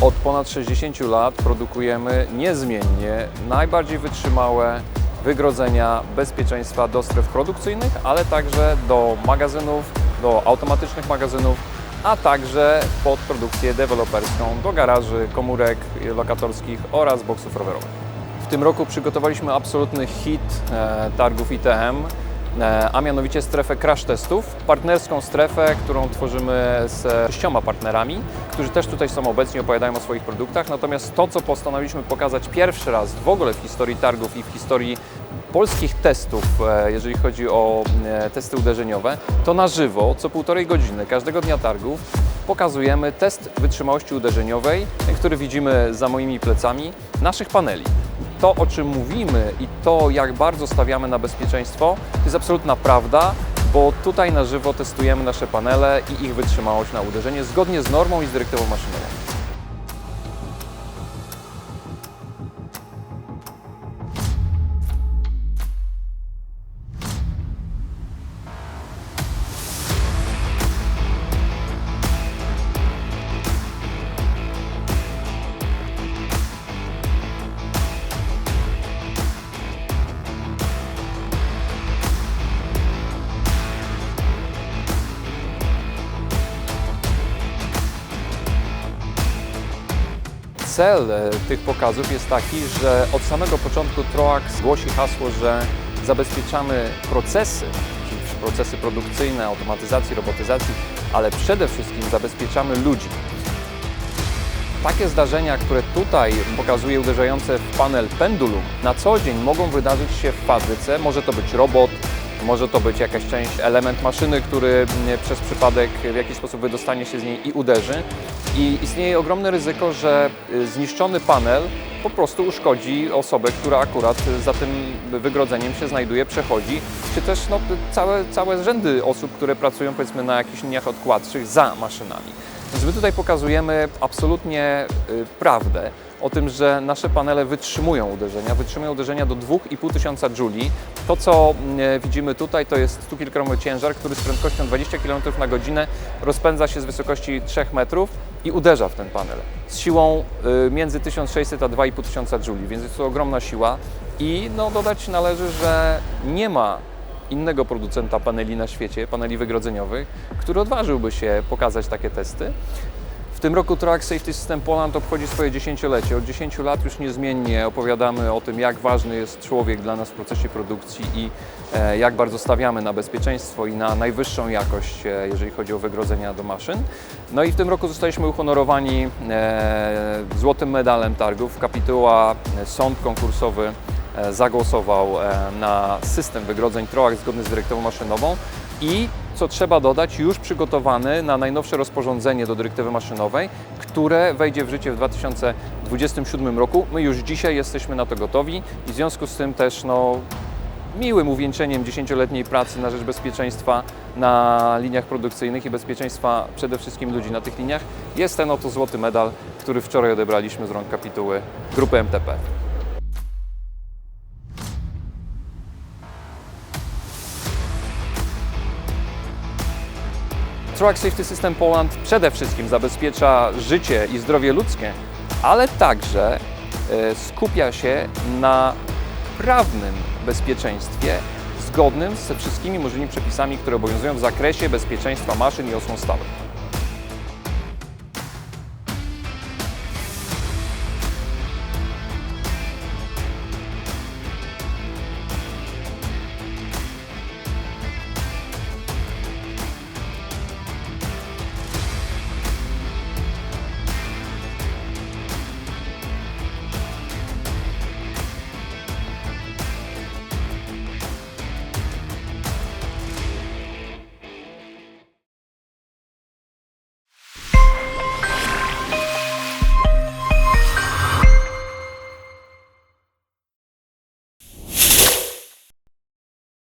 Od ponad 60 lat produkujemy niezmiennie najbardziej wytrzymałe wygrodzenia bezpieczeństwa do stref produkcyjnych, ale także do magazynów, do automatycznych magazynów, a także pod produkcję deweloperską do garaży, komórek lokatorskich oraz boksów rowerowych. W tym roku przygotowaliśmy absolutny hit e, targów ITM, a mianowicie strefę crash testów, partnerską strefę, którą tworzymy z sześcioma partnerami, którzy też tutaj są obecni, opowiadają o swoich produktach. Natomiast to, co postanowiliśmy pokazać pierwszy raz w ogóle w historii targów i w historii polskich testów, e, jeżeli chodzi o e, testy uderzeniowe, to na żywo, co półtorej godziny każdego dnia targów pokazujemy test wytrzymałości uderzeniowej, który widzimy za moimi plecami, naszych paneli. To, o czym mówimy i to, jak bardzo stawiamy na bezpieczeństwo, to jest absolutna prawda, bo tutaj na żywo testujemy nasze panele i ich wytrzymałość na uderzenie zgodnie z normą i z dyrektywą maszynową. Cel e, tych pokazów jest taki, że od samego początku Troax głosi hasło, że zabezpieczamy procesy, czyli procesy produkcyjne, automatyzacji, robotyzacji, ale przede wszystkim zabezpieczamy ludzi. Takie zdarzenia, które tutaj pokazuje uderzające w panel pendulum, na co dzień mogą wydarzyć się w fabryce. Może to być robot, może to być jakaś część, element maszyny, który mm, przez przypadek w jakiś sposób wydostanie się z niej i uderzy. I istnieje ogromne ryzyko, że y, zniszczony panel po prostu uszkodzi osobę, która akurat za tym wygrodzeniem się znajduje, przechodzi, czy też no, całe, całe rzędy osób, które pracują powiedzmy na jakichś liniach odkładczych za maszynami. Więc my tutaj pokazujemy absolutnie y, prawdę o tym, że nasze panele wytrzymują uderzenia, wytrzymują uderzenia do 2,5 tysiąca jouli. To, co y, widzimy tutaj, to jest 100 kg ciężar, który z prędkością 20 km na godzinę rozpędza się z wysokości 3 metrów i uderza w ten panel z siłą y, między 1600 a 2500 jouli, więc jest to ogromna siła. I no, dodać należy, że nie ma innego producenta paneli na świecie, paneli wygrodzeniowych, który odważyłby się pokazać takie testy. W tym roku Track Safety System Poland obchodzi swoje dziesięciolecie. Od 10 lat już niezmiennie opowiadamy o tym, jak ważny jest człowiek dla nas w procesie produkcji i e, jak bardzo stawiamy na bezpieczeństwo i na najwyższą jakość, e, jeżeli chodzi o wygrodzenia do maszyn. No i w tym roku zostaliśmy uhonorowani e, złotym medalem targów. Kapituła, sąd konkursowy zagłosował e, na system wygrodzeń TROAX zgodny z dyrektywą maszynową i co trzeba dodać, już przygotowany na najnowsze rozporządzenie do dyrektywy maszynowej, które wejdzie w życie w 2027 roku. My już dzisiaj jesteśmy na to gotowi i w związku z tym też no, miłym uwieńczeniem dziesięcioletniej pracy na rzecz bezpieczeństwa na liniach produkcyjnych i bezpieczeństwa przede wszystkim ludzi na tych liniach jest ten oto złoty medal, który wczoraj odebraliśmy z rąk kapituły grupy MTP. Truck Safety System Poland przede wszystkim zabezpiecza życie i zdrowie ludzkie, ale także e, skupia się na prawnym bezpieczeństwie zgodnym ze wszystkimi możliwymi przepisami, które obowiązują w zakresie bezpieczeństwa maszyn i osłon stałych.